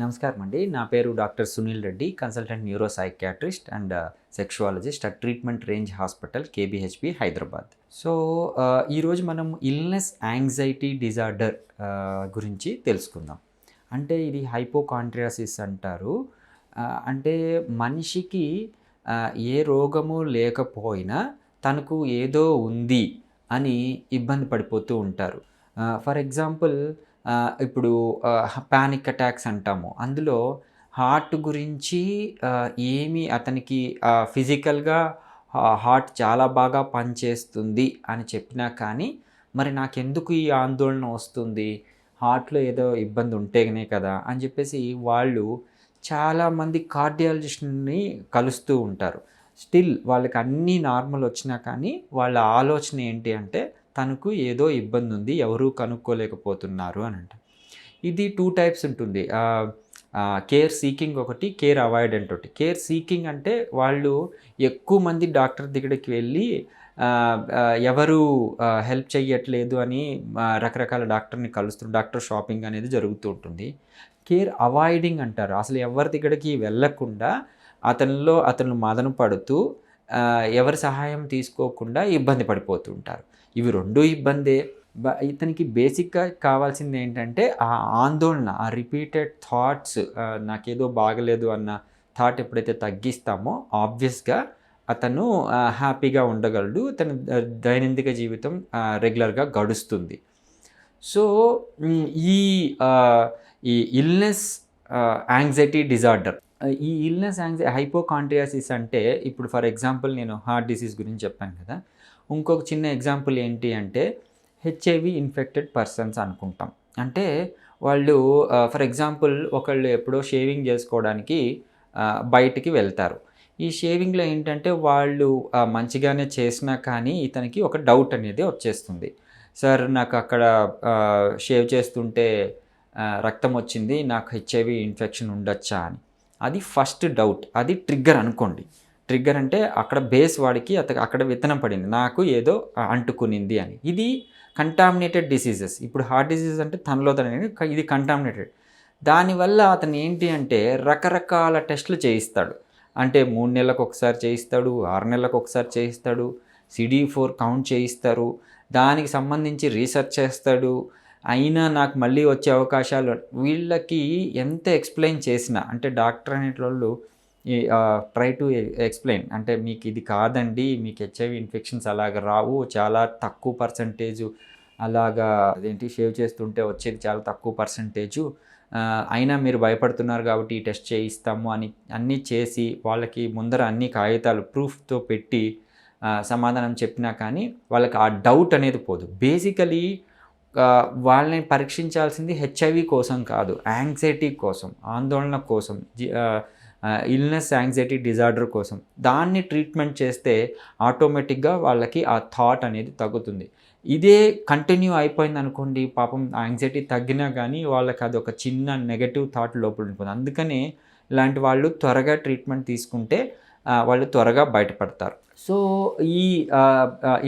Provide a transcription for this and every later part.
నమస్కారం అండి నా పేరు doctor Sunil Reddy consultant neuropsychiatrist and uh, sexologist at treatment range hospital KBHP Hyderabad. So uh, ఈరోజు మనం ఇల్నెస్ యాంగ్జైటీ డిజార్డర్ గురించి తెలుసుకుందాం. అంటే ఇది హైపోకాంట్రియాసిస్ అంటారు. Uh, అంటే మనిషికి ఏ రోగము లేకపోయినా తనకు ఏదో ఉంది అని ఇబ్బంది పడిపోతూ ఉంటారు. ఫర్ ఎగ్జాంపుల్ ఇప్పుడు పానిక్ అటాక్స్ అంటాము. అందులో హార్ట్ గురించి ఏమి అతనికి ఫిజికల్గా హార్ట్ చాలా బాగా పనిచేస్తుంది అని చెప్పినా కానీ మరి నాకెందుకు ఈ ఆందోళన వస్తుంది? హార్ట్లో ఏదో ఇబ్బంది ఉంటేనే కదా అని చెప్పేసి వాళ్ళు చాలామంది కార్డియాలజిస్ట్ని కలుస్తూ ఉంటారు. స్టిల్ వాళ్ళకి అన్నీ నార్మల్ వచ్చినా కానీ వాళ్ళ ఆలోచన ఏంటి అంటే తనకు ఏదో ఇబ్బంది ఉంది ఎవరూ కనుక్కోలేకపోతున్నారు అని అంట. ఇది టూ టైప్స్ ఉంటుంది. కేర్ సీకింగ్ ఒకటి కేర్ అవాయిడెంట్ ఒకటి. కేర్ సీకింగ్ అంటే వాళ్ళు ఎక్కువ మంది డాక్టర్ దగ్గరికి వెళ్ళి ఎవరు హెల్ప్ చేయట్లేదు అని రకరకాల డాక్టర్ని కలుస్తున్న డాక్టర్ షాపింగ్ అనేది జరుగుతూ ఉంటుంది. కేర్ అవాయిడింగ్ అంటారు. అసలు ఎవరి దగ్గరికి వెళ్ళకుండా అతనిలో అతను మదన పడుతూ ఎవరి సహాయం తీసుకోకుండా ఇబ్బంది పడిపోతూ ఉంటారు. ఇవి రెండు ఇబ్బందే. బ- ఇతనికి బేసిక్గా కావాల్సింది ఏంటంటే ఆ ఆందోళన ఆ రిపీటెడ్ థాట్స్ నాకేదో బాగలేదు అన్న థాట్ ఎప్పుడైతే తగ్గిస్తామో ఆబ్వియస్గా అతను హ్యాపీగా ఉండగలడు. తన దైనందిక జీవితం రెగ్యులర్గా గడుస్తుంది. సో ఈ ఈ ఇల్నెస్ యాంగ్జైటీ డిజార్డర్ ఈ ఇల్నెస్ యాంగ్జై హైపోకాంట్రియాసిస్ అంటే ఇప్పుడు ఫర్ ఎగ్జాంపుల్ నేను హార్ట్ డిసీజ్ గురించి చెప్పాను కదా. ఇంకొక చిన్న ఎగ్జాంపుల్ ఏంటి అంటే హెచ్ఐవి ఇన్ఫెక్టెడ్ పర్సన్స్ అనుకుంటాం. అంటే వాళ్ళు ఫర్ ఎగ్జాంపుల్ ఒకళ్ళు ఎప్పుడో షేవింగ్ చేసుకోవడానికి బయటికి వెళ్తారు. ఈ షేవింగ్లో ఏంటంటే వాళ్ళు మంచిగానే చేసినా కానీ ఇతనికి ఒక డౌట్ అనేది వచ్చేస్తుంది. సార్ నాకు అక్కడ షేవ్ చేస్తుంటే రక్తం వచ్చింది నాకు హెచ్ఐవి ఇన్ఫెక్షన్ ఉండొచ్చా? అని. అది ఫస్ట్ డౌట్ అది ట్రిగ్గర్ అనుకోండి. ట్రిగ్గర్ అంటే అక్కడ బేస్ వాడికి అత అక్కడ విత్తనం పడింది. నాకు ఏదో అంటుకునింది అని. ఇది కంటామినేటెడ్ డిసీజెస్ ఇప్పుడు హార్ట్ డిసీజెస్ అంటే తనలో తన ఇది కంటామినేటెడ్ దానివల్ల అతను ఏంటి అంటే రకరకాల టెస్టులు చేయిస్తాడు. అంటే మూడు నెలలకు ఒకసారి చేయిస్తాడు ఆరు నెలలకు ఒకసారి చేయిస్తాడు సిడి ఫోర్ కౌంట్ చేయిస్తారు. దానికి సంబంధించి రీసెర్చ్ చేస్తాడు. అయినా నాకు మళ్ళీ వచ్చే అవకాశాలు వీళ్ళకి ఎంత ఎక్స్ప్లెయిన్ చేసినా అంటే డాక్టర్ అనేటోళ్ళు ట్రై టు ఎక్స్ప్లెయిన్ అంటే మీకు ఇది కాదండి మీకు హెచ్ఐవి ఇన్ఫెక్షన్స్ అలాగ రావు చాలా తక్కువ పర్సంటేజు అలాగా అదేంటి షేవ్ చేస్తుంటే వచ్చేది చాలా తక్కువ పర్సంటేజు అయినా మీరు భయపడుతున్నారు కాబట్టి ఈ టెస్ట్ చేయిస్తాము అని అన్నీ చేసి వాళ్ళకి ముందర అన్ని కాగితాలు ప్రూఫ్తో పెట్టి సమాధానం చెప్పినా కానీ వాళ్ళకి ఆ డౌట్ అనేది పోదు. బేసికలీ వాళ్ళని పరీక్షించాల్సింది హెచ్ఐవి కోసం కాదు యాంగ్జైటీ కోసం ఆందోళన కోసం. ఇల్నెస్ యాంగ్జైటీ డిజార్డర్ కోసం. దాన్ని ట్రీట్మెంట్ చేస్తే ఆటోమేటిక్గా వాళ్ళకి ఆ థాట్ అనేది తగ్గుతుంది. ఇదే కంటిన్యూ అయిపోయింది అనుకోండి పాపం యాంగ్జైటీ తగ్గినా కానీ వాళ్ళకి అది ఒక చిన్న నెగటివ్ థాట్ లోపల ఉంటుంది అందుకనే ఇలాంటి వాళ్ళు త్వరగా ట్రీట్మెంట్ తీసుకుంటే వాళ్ళు త్వరగా బయటపడతారు. సో ఈ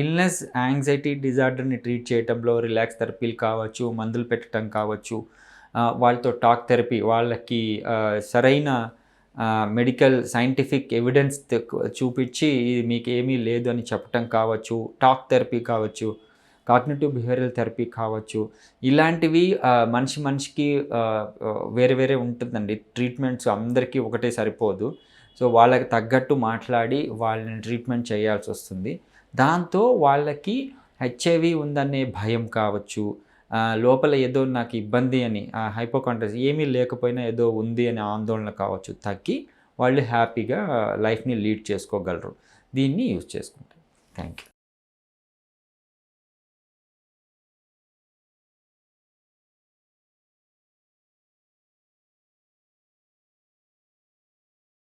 ఇల్నెస్ యాంగ్జైటీ డిజార్డర్ని ట్రీట్ చేయడంలో రిలాక్స్ థెరపీలు కావచ్చు మందులు పెట్టడం కావచ్చు వాళ్ళతో టాక్ థెరపీ వాళ్ళకి సరైన మెడికల్ సైంటిఫిక్ ఎవిడెన్స్ చూపించి ఇది మీకు ఏమీ లేదు అని చెప్పటం కావచ్చు టాక్ థెరపీ కావచ్చు కాగ్నేటివ్ బిహేవియరల్ థెరపీ కావచ్చు. ఇలాంటివి మనిషి మనిషికి వేరే వేరే ఉంటుందండి. ట్రీట్మెంట్స్ అందరికీ ఒకటే సరిపోదు. సో వాళ్ళకి తగ్గట్టు మాట్లాడి వాళ్ళని ట్రీట్మెంట్ చేయాల్సి వస్తుంది దాంతో వాళ్ళకి హెచ్ఐవి ఉందనే భయం కావచ్చు లోపల ఏదో నాకు ఇబ్బంది అని హైపోకాంట్రస్ ఏమీ లేకపోయినా ఏదో ఉంది అనే ఆందోళన కావచ్చు తగ్గి వాళ్ళు హ్యాపీగా లైఫ్ని లీడ్ చేసుకోగలరు. దీన్ని యూజ్ చేసుకుంటారు. Thank you